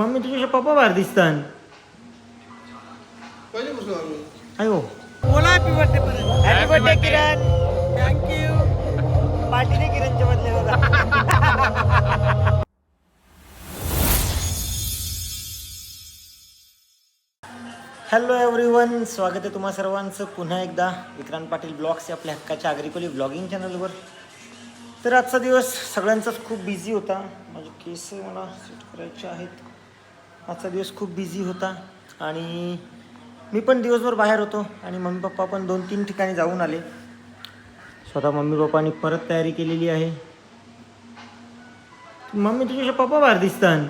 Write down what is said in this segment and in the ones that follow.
Mummy तुझ्या पप्पा बाहेर दिसतात पहिले बसलो आम्ही अयो बोला हॅपी बर्थडे पर्यंत happy birthday Kiran thank you पार्टीने किरणच्या बदले होता हॅलो एव्हरीवन स्वागत आहे तुम्हा सर्वांचं पुन्हा एकदा विक्रांत पाटील ब्लॉग्स या आपल्या हक्काच्या आग्रिकोली ब्लॉगिंग चॅनलवर तर आजचा दिवस सगळ्यांचाच खूप बिझी होता. माझे केस मला सेट करायचे आहेत. आजचा दिवस खूप बिझी होता आणि मी पण दिवसभर बाहेर होतो आणि मम्मी पप्पा पण दोन तीन ठिकाणी जाऊन आले. स्वतः मम्मी पप्पानी परत तयारी केलेली आहे. मम्मी तुझ्या पप्पा बाहेर दिसतात.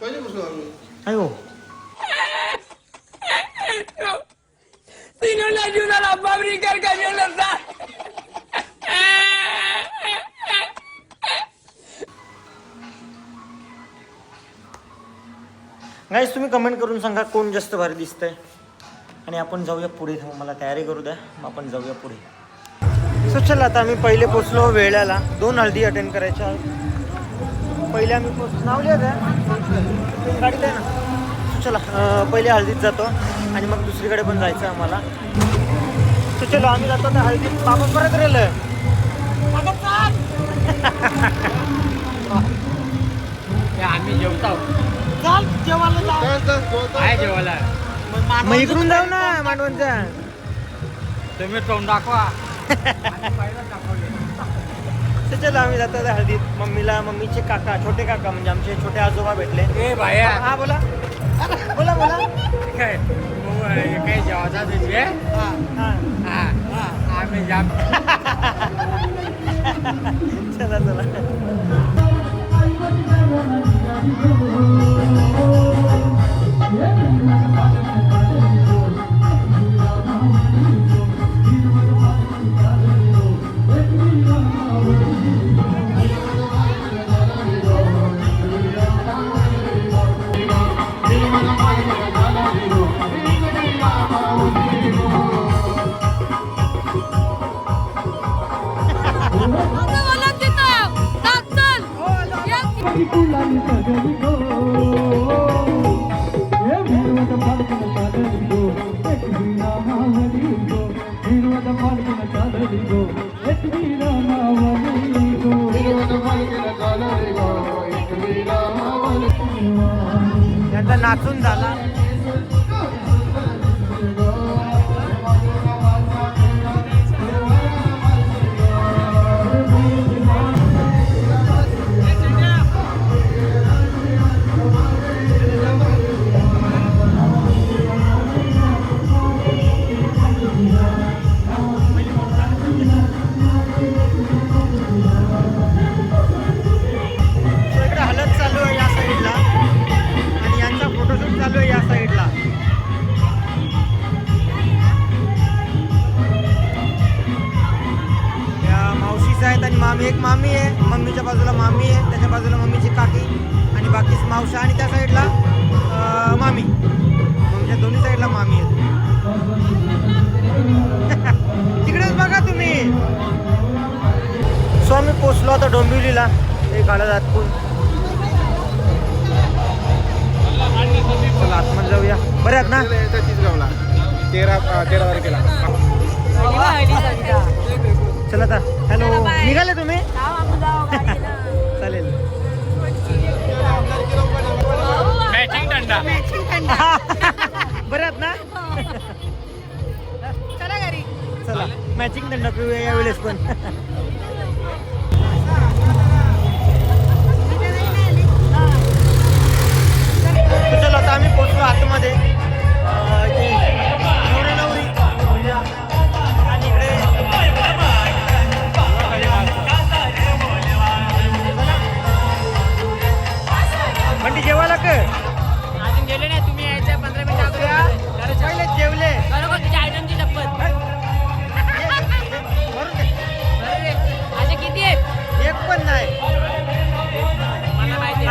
पहिले गाईस तुम्ही कमेंट करून सांगा कोण जास्त भारी दिसतंय. आणि आपण जाऊया पुढे. मला तयारी करू द्या. मग आपण जाऊया पुढे. सो चला आता आम्ही पहिले पोचलो वेळाला. दोन हळदी अटेंड करायच्या. आहेत पहिले आम्ही पोच नाव लिहित आहे गाडीत आहे ना चला पहिले हळदीत जातो. आणि मग दुसरीकडे पण जायचं आहे आम्हाला. So चलो आम्ही जातो त्या हळदीत. बाबा परत राहिलं आम्ही जेवतो. चाल जेवायला जा. काय असतं? जेवतो. काय जेवायला. मग इकडून जाऊ ना मांडवनच्या तुम्ही तोंड दाखवा. चला आम्ही जातो त्या हळदीत. मम्मीला मम्मीचे काका छोटे काका म्हणजे आमचे छोटे आजोबा भेटले. ए भाया. हा बोला. बोला बोला. काय? मग हे काय जेवायचा तुझे? हा. हा. आम्ही जाम बाजूला मम्मीची काकी आणि बाकी मावशा आणि त्या साईडला मामी. मम्मीच्या दोन्ही साईडला मामी आहेत. तिकडेच बघा तुम्ही. सो आम्ही पोचलो आता डोंबिवलीला. हे काढा जातपूर चला आतमध्ये जाऊया. बरे आहेत ना? चिचगावला तेरा तेरा तारखेला. चला आता. हॅलो. निघाले तुम्ही? मॅचिंग दंडा. बरे आहेत ना? चला घरी. चला. मॅचिंग दंड पिऊया यावेळेस पण. चला आता आम्ही पोचलो आतमध्ये.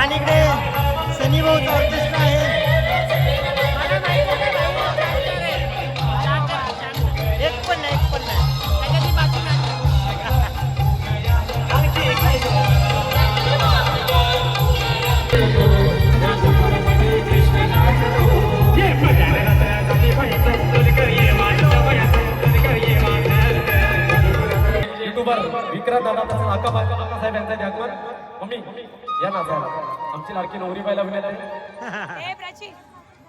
आणि इकडे सनी भाऊचं ऑर्केस्ट्रा आहे. विक्रा दादा या नाचायला आमची लाडकी नवरी बायला विनंती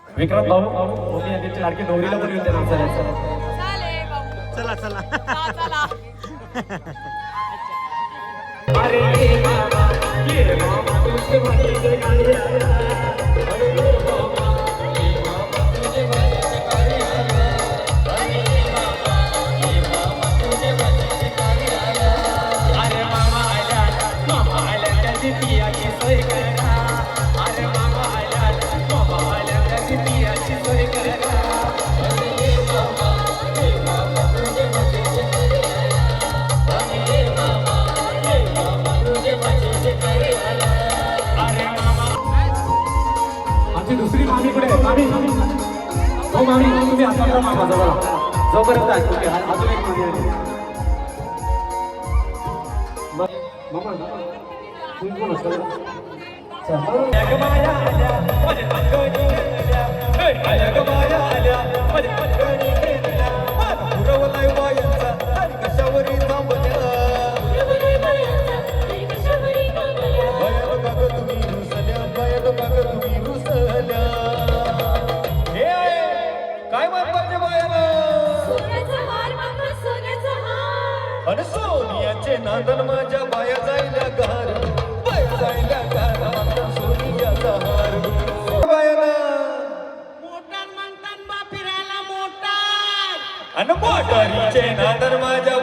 विक्रांत भाऊ आणि त्यांची लाडकी नवरीला पण विनंती नाचायला चला चला. हा, चला. अरे बाबा ये बाबा तुझे पियाची सोय करा अरे मामा मामा पियाची सोय करा आमची दुसरी मामी कुठे? मामी हो मामी हो, तुम्ही आता मामा जवळ जोपर्यंत आहे अजून एक मामी आहे. मामा. माया आल्या, माया आल्या, काय सोनियाचे नांदन माझ्या बाया जायला गार मोटार म्हणतात बा फिरायला मोटार. अन मोटारीचे नांदन माझ्या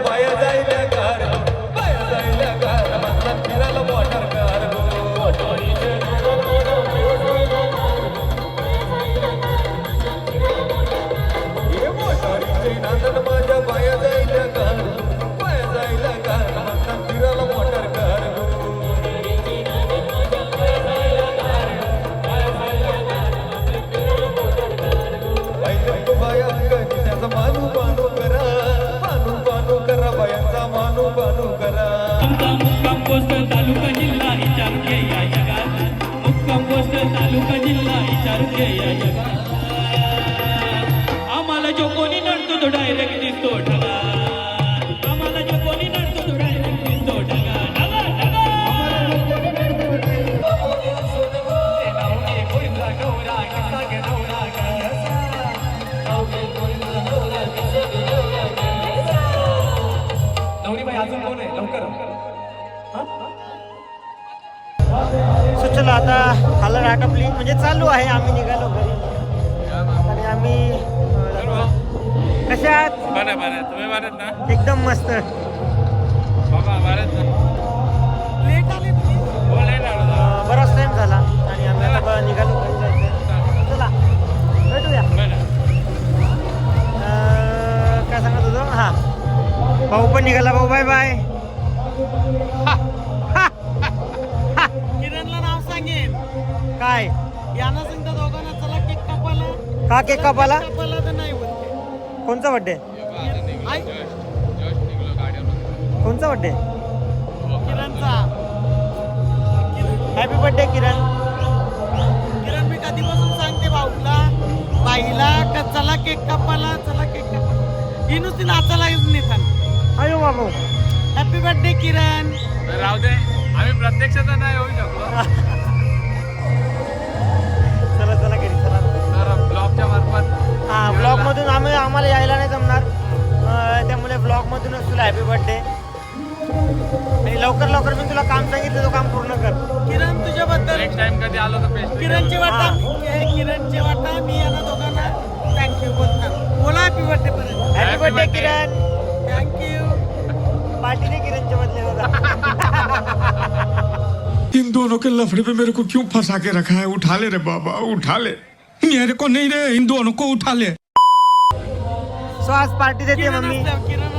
पोस्ट तालुका जिल्हा विचारू घे या जगात मुक्काम पोस्ट तालुका जिल्हा विचारू घे या जगात आम्हाला जो कोणी नडतो तो डायरेक्ट दिसतो ढगा आम्हाला जो कोणी नडतो तो डायरेक्ट दिसतो ढगा ढगा ढगा नवरी बाई अजून कोण आहे? लवकर. सो चला आता हालत आटपली म्हणजे चालू आहे आम्ही निघालो घरी. आणि आम्ही कसे आहात? बरं बरं. तुम्ही बरं ना? एकदम मस्त. बाबा बरं ना? लेट आले हो बराच टाइम झाला. आणि आम्ही आता निघालो घरी. जायचं चला भेटूया. काय सांगत होतो? हा. भाऊ पण निघाला. भाऊ बाय बाय यांना सांगता दोघांना चला केक कापायला. का केक कापाला कापायला? तर नाही बोलते कोणचा बड्डे कोणचा बड्डे किरणचा. Happy birthday Kiran. किरण मी कधीपासून सांगते भाऊला बाईला का चला केक कापायला चला केक कापायला. ही नुसती नाचायला नेतात अयो बाबू. हॅपी बर्थडे किरण. राहू दे. आम्ही प्रत्यक्षात नाही येऊ शकलो. हा ब्लॉग मधून आम्ही आम्हाला यायला नाही जमणार. त्यामुळे ब्लॉग मधूनच तुला हॅपी बर्थडे आणि लवकर लवकर मी तुला काम सांगितलं तो काम पूर्ण कर. किरण तुझ्याबद्दल नेक्स्ट टाइम कधी आलो तर किरणची वाटा हे. किरणची वाटा मी यांना दोघांना थँक्यू बोलणार. बोला हॅपी बर्थडे पर्यंत happy birthday. Kiran. Thank you पार्टीने किरणच्या बदले होता इन दोनों के लफड़े पे मेरे को क्यों फंसा के रखा है? उठा ले रे बाबा उठा ले। मेरे को नहीं रे इन दोनों को उठा ले। सो आज पार्टी देते मम्मी.